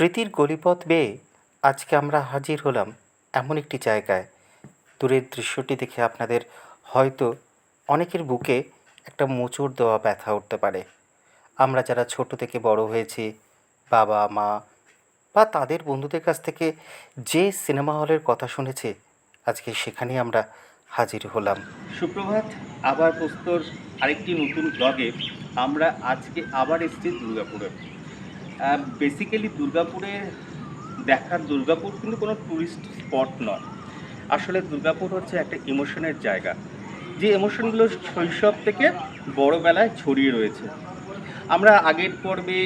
স্মৃতির গলিপথ বেয়ে আজকে আমরা হাজির হলাম এমন একটি জায়গায়। দূরের দৃশ্যটি দেখে আপনাদের হয়তো অনেকের বুকে একটা মোচড় দেওয়া ব্যথা উঠতে পারে। আমরা যারা ছোট থেকে বড় হয়েছি, বাবা, মা বা তাদের বন্ধুদের কাছ থেকে যে সিনেমা হলের কথা শুনেছি, আজকে সেখানেই আমরা হাজির হলাম। সুপ্রভাত, আবার পোস্তর আরেকটি নতুন ব্লগে আমরা আজকে আবার এসেছি দুর্গাপুরে। বেসিক্যালি দুর্গাপুরে দেখার, দুর্গাপুর কিন্তু কোনো ট্যুরিস্ট স্পট নয়। আসলে দুর্গাপুর হচ্ছে একটা ইমোশনের জায়গা। যে ইমোশনগুলো শৈশব থেকে বড়বেলায় ছড়িয়ে রয়েছে। আমরা আগের পর্বে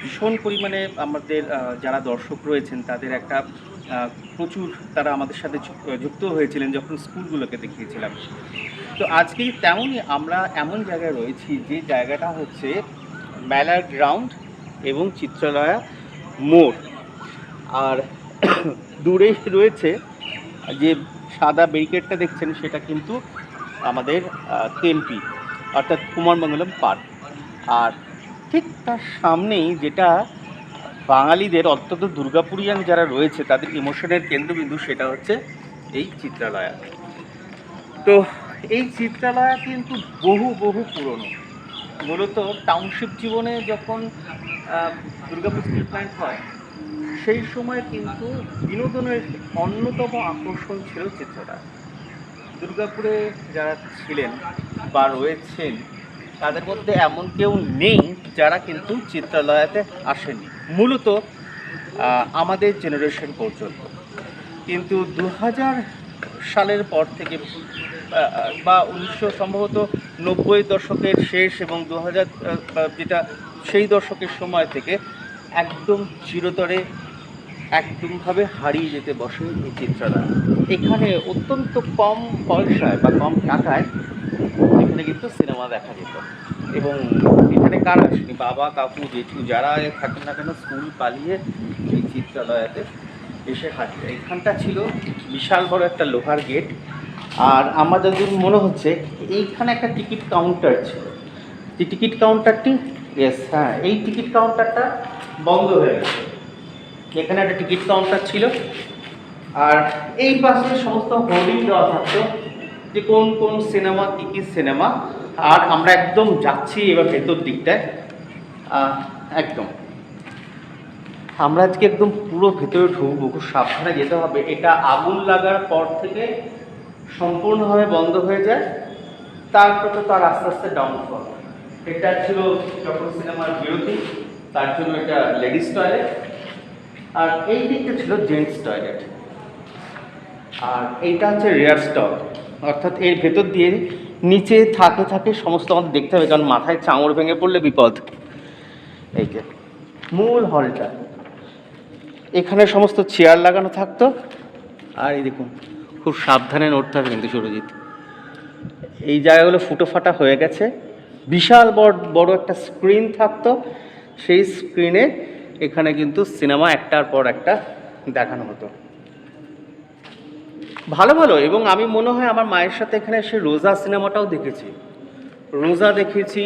ভীষণ পরিমাণে আমাদের যারা দর্শক রয়েছেন, তাদের একটা প্রচুর তারা আমাদের সাথে যুক্ত হয়েছিলেন যখন স্কুলগুলোকে দেখিয়েছিলাম। তো আজকে তেমনই আমরা এমন জায়গায় রয়েছি যে জায়গাটা হচ্ছে মেলার গ্রাউন্ড এবং চিত্রালয়া মোড়। আর দূরে রয়েছে যে সাদা ব্যারিকেডটা দেখছেন, সেটা কিন্তু আমাদের কেএমপি অর্থাৎ কুমারমঙ্গলম পার্ক। আর ঠিক তার সামনেই যেটা বাঙালিদের অত্যন্ত দুর্গাপুরিয়ান যারা রয়েছে, তাদের ইমোশনের কেন্দ্রবিন্দু সেটা হচ্ছে এই চিত্রালয়া। তো এই চিত্রালয়া কিন্তু বহু বহু পুরনো। মূলত টাউনশিপ জীবনে যখন দুর্গাপুর স্টিল প্ল্যান্ট হয়, সেই সময় কিন্তু বিনোদনের অন্যতম আকর্ষণ ছিল চিত্রটা। দুর্গাপুরে যারা ছিলেন বা রয়েছেন, তাদের মধ্যে এমন কেউ নেই যারা কিন্তু চিত্রালয়াতে আসেনি মূলত আমাদের জেনারেশন পর্যন্ত। কিন্তু দু হাজার সালের পর থেকে বা উনিশশো সম্ভবত নব্বই দশকের শেষ এবং দু হাজার যেটা সেই দশকের সময় থেকে একদম চিরতরে একদমভাবে হারিয়ে যেতে বসে এই চিত্রালয় এখানে অত্যন্ত কম পয়সায় বা কম টাকায় এখানে কিন্তু সিনেমা দেখা যেত। এবং এখানে কারা আসেনি? বাবা, কাকু, জেঠু যারা থাকেন না কেন স্কুল পালিয়ে এই চিত্রালয়াতে এসে হাজির। এখানটা ছিল বিশাল বড় একটা লোহার গেট। আর আমার যতদূর মনে হচ্ছে, এইখানে একটা টিকিট কাউন্টার ছিল। যে টিকিট কাউন্টারটি ইয়েস হ্যাঁ এই টিকিট কাউন্টারটা বন্ধ হয়ে গেছে। এখানে একটা টিকিট কাউন্টার ছিল। আর এই পাশে সমস্ত হোর্ডিং দেওয়া থাকতো যে কোন কোন সিনেমা কী কী সিনেমা আর আমরা একদম যাচ্ছি এবার ভেতর দিকটায়। একদম। আমরা আজকে একদম পুরো ভেতরে ঢুকবো, খুব সাবধানে যেতে হবে। এটা আগুন লাগার পর থেকে সম্পূর্ণভাবে বন্ধ হয়ে যায়, তারপর তো তার আস্তে আস্তে ডাউনফল এটা ছিল যখন সিনেমার বিরতি, তার জন্য এটা লেডিস টয়লেট আর এই দিকটা ছিল জেন্টস টয়লেট আর এইটা হচ্ছে রেয়ার স্টক অর্থাৎ এর ভেতর দিয়ে নিচে থাকে থাকে সমস্ত আমাদের দেখতে হবে, কারণ মাথায় চাঙড় ভেঙে পড়লে বিপদ। এই যে, মূল হলটা এখানে সমস্ত চেয়ার লাগানো থাকতো। আর এই দেখুন খুব সাবধানে নড়তে হবে কিন্তু সুরজিৎ। এই জায়গাগুলো ফুটো ফাটা হয়ে গেছে। বিশাল বড় বড় একটা স্ক্রিন থাকতো। সেই স্ক্রিনে এখানে কিন্তু সিনেমা একটার পর একটা দেখানো হতো। ভালো ভালো। এবং আমি মনে হয় আমার মায়ের সাথে এখানে এসে রোজা সিনেমাটাও দেখেছি। রোজা দেখেছি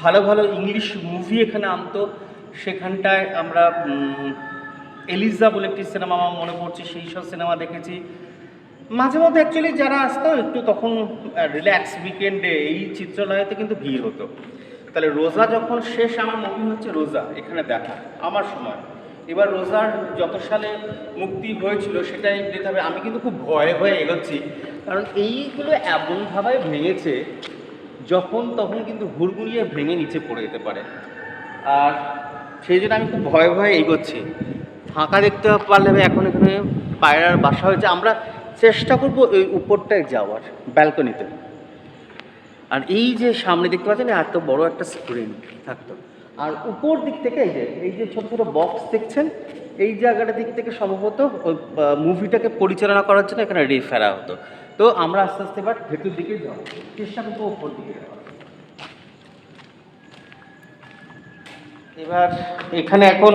ভালো ভালো ইংলিশ মুভি এখানে আনতো। সেখানটায় আমরা এলিজা বলে একটি সিনেমা আমার মনে পড়ছে, সেই সব সিনেমা দেখেছি। মাঝে মধ্যে অ্যাকচুয়ালি যারা আসতো একটু তখন রিল্যাক্স উইকেন্ডে এই চিত্রালয়তে কিন্তু ভিড় হতো। তাহলে রোজা যখন শেষ, আমার মুভি হচ্ছে রোজা, এখানে দেখা, আমার সময়। এবার রোজার যত সালে মুক্তি হয়েছিল, সেটাই দিতে হবে। আমি কিন্তু খুব ভয়ে ভয়ে এগোচ্ছি। কারণ এইগুলো এমনভাবে ভেঙেছে, যখন তখন কিন্তু হুড়গুড়িয়ে ভেঙে নিচে পড়ে যেতে পারে। আর সেই জন্য আমি খুব ভয়ে ভয়ে এগোচ্ছি। ফাঁকা দেখতে পারলে এখন এখানে পায়রার বাসা হয়েছে। আমরা চেষ্টা করব এই উপরটায় যাওয়ার, ব্যালকনিতে। আর এই যে সামনে দেখতে পাচ্ছেন, এত বড় একটা স্ক্রিন থাকতো। আর উপর দিক থেকে এই যে এই যে ছোট ছোট বক্স দেখছেন, এই জায়গাটা দিক থেকে সম্ভবত ওই মুভিটাকে পরিচালনা করার জন্য এখানে রেডি ফেরা হতো। তো আমরা আস্তে আস্তে এবার ভেতর দিকে যাব। চেষ্টা করব উপর দিকে এবার এখানে এখন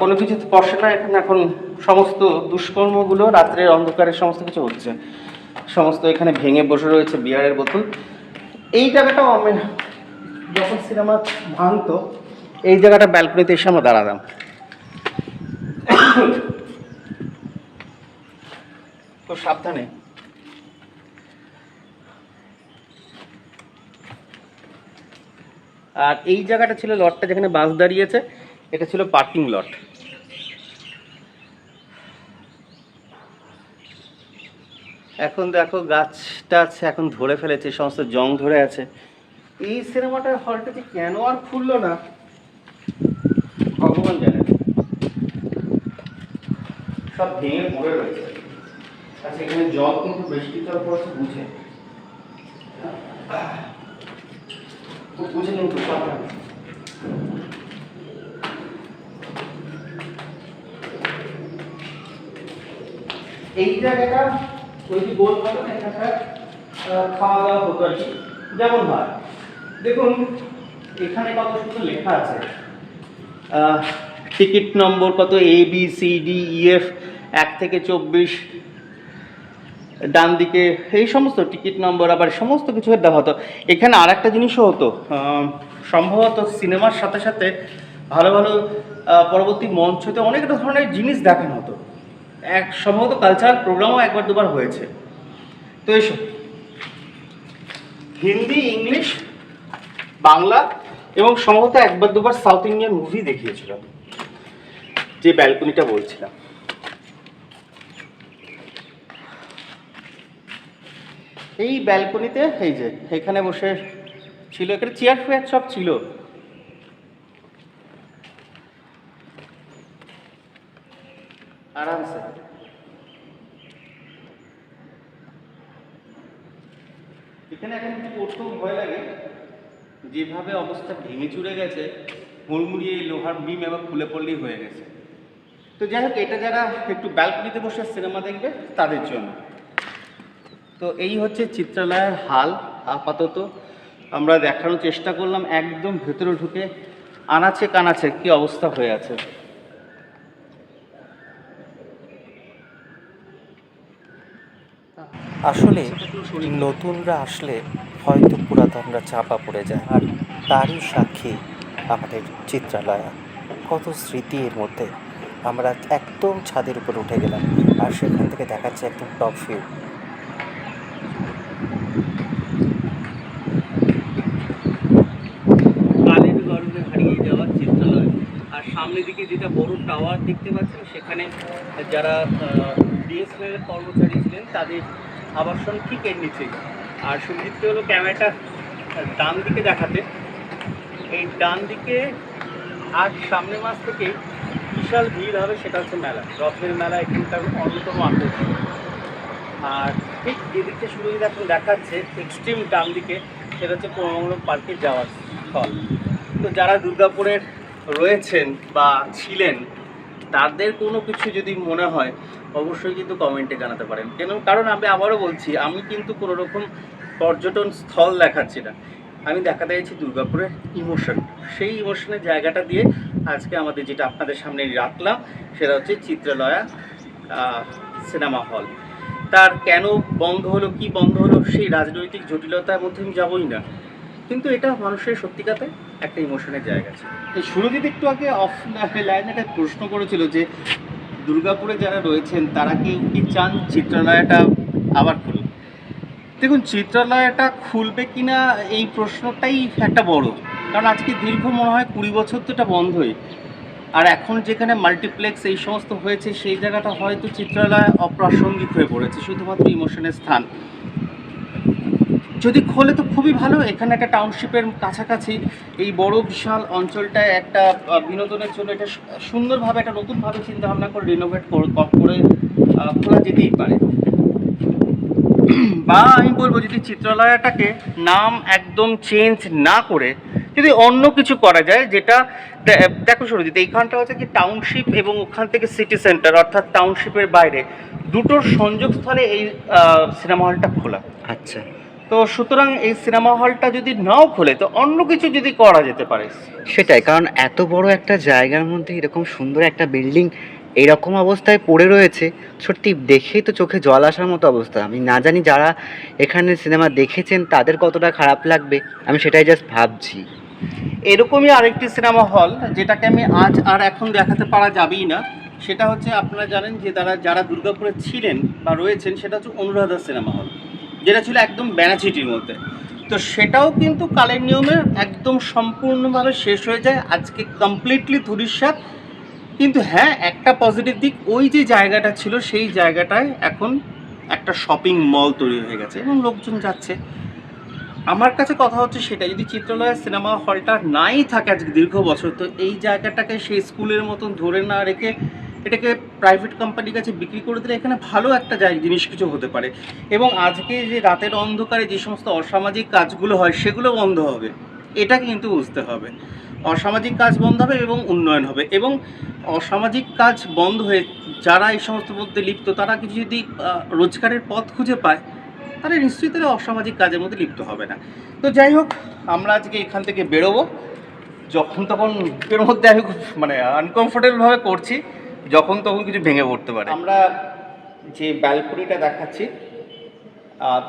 কোনো কিছু স্পর্শ না, এখানে এখন সমস্ত দুষ্কর্মগুলো রাত্রের অন্ধকারে সমস্ত কিছু হচ্ছে। সমস্ত এখানে ভেঙে বসে রয়েছে বিয়ারের বোতল। এই জায়গাটাও আমি যখন সিনেমা ভাঙতো, এই জায়গাটা ব্যালকনিতে এসে আমরা দাঁড়াতাম তো সাবধানে। আর এই জায়গাটা ছিল লটটা যেখানে বাস দাঁড়িয়েছে। এটা ছিল পার্কিং লট এখন দেখো গাছ টাছ এখন ধরে ফেলেছে, সমস্ত জং ধরে আছে। এই সিনেমাটার হলটা যে কেন আর খুললো না, ভগবান জানে। সব ভেঙে পড়ে রয়েছে। আচ্ছা এখানে জল কিন্তু বৃষ্টি জল পড়ছে, বুঝে। বুঝে নিন খুব এই জায়গাটা ওই যে গোল মতো এখানটা আহ, খাওয়া দাওয়া হতো আর কি। যেমন হয়। দেখুন এখানে কত সুন্দর লেখা আছে। টিকিট নম্বর কত? A B C D E F এক থেকে চব্বিশ ডান দিকে এই সমস্ত টিকিট নম্বর আবার সমস্ত কিছু দেওয়া হতো। এখানে আর একটা জিনিসও হতো। সম্ভবত সিনেমার সাথে সাথে ভালো ভালো পরবর্তী মঞ্চতে অনেক ধরনের জিনিস দেখানো হতো। এক, সম্ভবত কালচারাল প্রোগ্রামও একবার দুবার হয়েছে। তো এসব হিন্দি, ইংলিশ, বাংলা এবং সম্ভবত একবার দুবার সাউথ ইন্ডিয়ান মুভি দেখিয়েছিল যে ব্যালকনিটা বলছিলাম। এই ব্যালকনিতে, এই যে, এখানে বসে ছিল, এখানে চেয়ার ফেয়ার সব ছিল। আরামসে। এখানে এখন পড়তেও ভয় লাগে? যেভাবে অবস্থা ভেঙে চুরে গেছে, হুড়মুড়িয়ে লোহার বিম এবার খুলে পড়লেই হয়ে গেছে। তো যাই হোক, এটা যারা একটু ব্যালকনিতে বসে সিনেমা দেখবে, তাদের জন্য। তো এই হচ্ছে চিত্রালয়ের হাল, আপাতত। আমরা দেখানোর চেষ্টা করলাম, একদম ভেতরে ঢুকে আনাচে কানাচে কি অবস্থা হয়ে আছে। আসলে নতুনরা আসলে হয়তো পুরাতনরা চাপা পড়ে যায়, আর তারই সাক্ষী আমাদের চিত্রালয়া। কত স্মৃতি এর মধ্যে। আমরা একদম ছাদের উপর উঠে গেলাম, আর সেখান থেকে দেখাচ্ছে একদম টপ ভিউ সামনের দিকে যেটা বড় টাওয়ার দেখতে পাচ্ছেন, সেখানে যারা ডিএসএল কর্মচারী ছিলেন, তাদের আবাসন ঠিক এর নিচেই। আর সুবিধে হলো ক্যামেরাটা ডান দিকে দেখাতে। এই ডান দিকে আর সামনের মাস থেকে বিশাল ভিড় হবে, সেটা হচ্ছে মেলা। রথের মেলা এখানকার অন্যতম আকর্ষণ। আর ঠিক যেদিকটা শুরু যদি এখন দেখাচ্ছে এক্সট্রিম ডান দিকে, সেটা হচ্ছে পূর্ণমূলক পার্কে যাওয়ার স্থল। তো যারা দুর্গাপুরের রয়েছেন বা ছিলেন তাদের কোনো কিছু যদি মনে হয়, অবশ্যই কিন্তু কমেন্টে জানাতে পারেন। কেন? কারণ আমি আবারও বলছি, আমি কিন্তু কোনো রকম পর্যটন স্থল দেখাচ্ছি না। আমি দেখাতে চাইছি দুর্গাপুরের ইমোশন। সেই ইমোশনের জায়গাটা দিয়ে আজকে আমাদের যেটা আপনাদের সামনে রাখলাম, সেটা হচ্ছে চিত্রালয়া সিনেমা হল। তার কেন বন্ধ হলো, কি বন্ধ হলো, সেই রাজনৈতিক জটিলতার মধ্যে আমি যাবই না। কিন্তু এটা মানুষের সত্যিকাতে একটা ইমোশনের জায়গা ছিল। এই সুরজিৎ একটু আগে অফ লাইনে একটা প্রশ্ন করেছিল যে, দুর্গাপুরে যারা রয়েছেন, তারা কি কি চান চিত্রালয়টা আবার খুলুক? দেখুন, চিত্রালয়টা খুলবে কিনা এই প্রশ্নটাই একটা বড়। কারণ আজকে দীর্ঘ মনে হয় কুড়ি বছর তো এটা বন্ধই। আর এখন যেখানে মাল্টিপ্লেক্স এই সমস্ত হয়েছে, সেই জায়গাটা হয়তো চিত্রালয় অপ্রাসঙ্গিক হয়ে পড়েছে, শুধুমাত্র ইমোশনের স্থান। যদি খোলে তো খুবই ভালো। এখানে একটা টাউনশিপের কাছাকাছি এই বড় বিশাল অঞ্চলটায় একটা বিনোদনের জন্য এটা সুন্দরভাবে একটা নতুনভাবে চিন্তা ভাবনা করে রিনোভেট করে খোলা যেতেই পারে। বা আমি বলব যদি চিত্রালয়টাকে নাম একদম চেঞ্জ না করে, যদি অন্য কিছু করা যায়, যেটা দেখো সুরজিৎ এইখানটা হচ্ছে কি টাউনশিপ এবং ওখান থেকে সিটি সেন্টার অর্থাৎ টাউনশিপের বাইরে, দুটোর সংযোগস্থলে এই সিনেমা হলটা খোলা। আচ্ছা। তো সুতরাং এই সিনেমা হলটা যদি নাও খোলে তো অন্য কিছু যদি করা যেতে পারে। সেটাই কারণ এত বড় একটা জায়গার মধ্যে এরকম সুন্দর একটা বিল্ডিং এরকম অবস্থায় পড়ে রয়েছে সত্যি দেখেই তো চোখে জল আসার মতো অবস্থা। আমি না জানি যারা এখানে সিনেমা দেখেছেন তাদের কতটা খারাপ লাগবে আমি সেটাই জাস্ট ভাবছি। এরকমই আরেকটি সিনেমা হল যেটাকে আমি আজ আর এখন দেখাতে পারা যাবেই না। সেটা হচ্ছে আপনারা জানেন যে তারা যারা দুর্গাপুরে ছিলেন বা রয়েছেন সেটা হচ্ছে অনুরাধা সিনেমা হল। যেটা ছিল একদম ব্যানাচিটির মধ্যে। তো সেটাও কিন্তু কালের নিয়মে একদম সম্পূর্ণভাবে শেষ হয়ে যায়, আজকে কমপ্লিটলি ধুরিস্বাদ কিন্তু হ্যাঁ একটা পজিটিভ দিক, ওই যে জায়গাটা ছিল, সেই জায়গাটায় এখন একটা শপিং মল তৈরি হয়ে গেছে এবং লোকজন যাচ্ছে। আমার কাছে কথা হচ্ছে সেটা যদি চিত্রালয় সিনেমা হলটা নাই থাকে আজকে দীর্ঘ বছর, তো এই জায়গাটাকে সেই স্কুলের মতন ধরে না রেখে এটাকে প্রাইভেট কোম্পানির কাছে বিক্রি করে দিলে এখানে ভালো একটা জায়গা জিনিস কিছু হতে পারে। এবং আজকে যে রাতের অন্ধকারে যে সমস্ত অসামাজিক কাজগুলো হয়, সেগুলো বন্ধ হবে। এটা কিন্তু বুঝতে হবে। অসামাজিক কাজ বন্ধ হবে এবং উন্নয়ন হবে। এবং অসামাজিক কাজ বন্ধ হয়ে যারা এই সমস্ত মধ্যে লিপ্ত, তারা কিছু যদি রোজগারের পথ খুঁজে পায়, তাহলে নিশ্চয়ই তারা অসামাজিক কাজের মধ্যে লিপ্ত হবে না। তো যাই হোক, আমরা আজকে এখান থেকে বেরোবো। যখন তখন এর মধ্যে আমি মানে আনকমফোর্টেবলভাবে করছি। যখন তখন কিছু ভেঙে পড়তে পারে। আমরা যে ব্যালকনিটা দেখাচ্ছি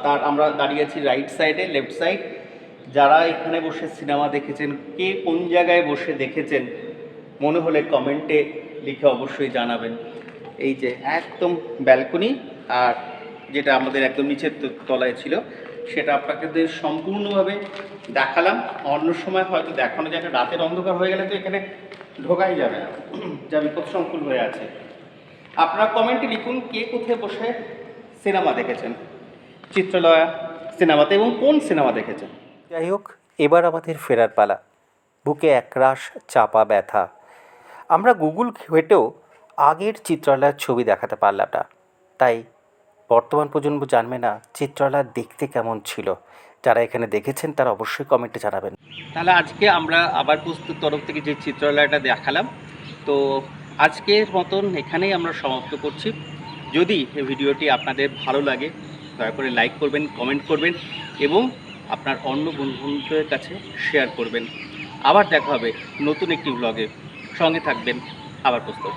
তার আমরা দাঁড়িয়ে আছি রাইট সাইডে লেফট সাইড যারা এখানে বসে সিনেমা দেখেছেন, কে কোন জায়গায় বসে দেখেছেন, মনে হলে কমেন্টে লিখে অবশ্যই জানাবেন। এই যে একদম ব্যালকনি আর যেটা আমাদের একদম নিচের তলায় ছিল, সেটা আপনাকে সম্পূর্ণভাবে দেখালাম। অন্য সময় হয়তো দেখানো যায় রাতের অন্ধকার হয়ে গেলে তো এখানে ঢোকাই যাবে না। যা বিপদ সংকুল হয়ে আছে। আপনারা কমেন্টে লিখুন কে কোথায় বসে সিনেমা দেখেছেন। চিত্রালয়া সিনেমাতে এবং কোন সিনেমা দেখেছেন। যাই হোক, এবার আমাদের ফেরার পালা। বুকে একরাশ চাপা ব্যথা। আমরা গুগল ঘেটেও আগের চিত্রালয়ের ছবি দেখাতে পারলাম না। তাই বর্তমান প্রজন্ম জানবে না চিত্রালয় দেখতে কেমন ছিল। যারা এখানে দেখেছেন, তারা অবশ্যই কমেন্টে জানাবেন। তাহলে আজকে আমরা আবার প্রস্তুত তরফ থেকে যে চিত্রালয়টা দেখালাম, তো আজকের মতন এখানেই আমরা সমাপ্ত করছি। যদি এই ভিডিওটি আপনাদের ভালো লাগে, দয়া করে লাইক করবেন কমেন্ট করবেন এবং আপনার অন্য বন্ধুদের কাছে শেয়ার করবেন। আবার দেখা হবে নতুন একটি ব্লগে সঙ্গে থাকবেন। আবার প্রস্তুত।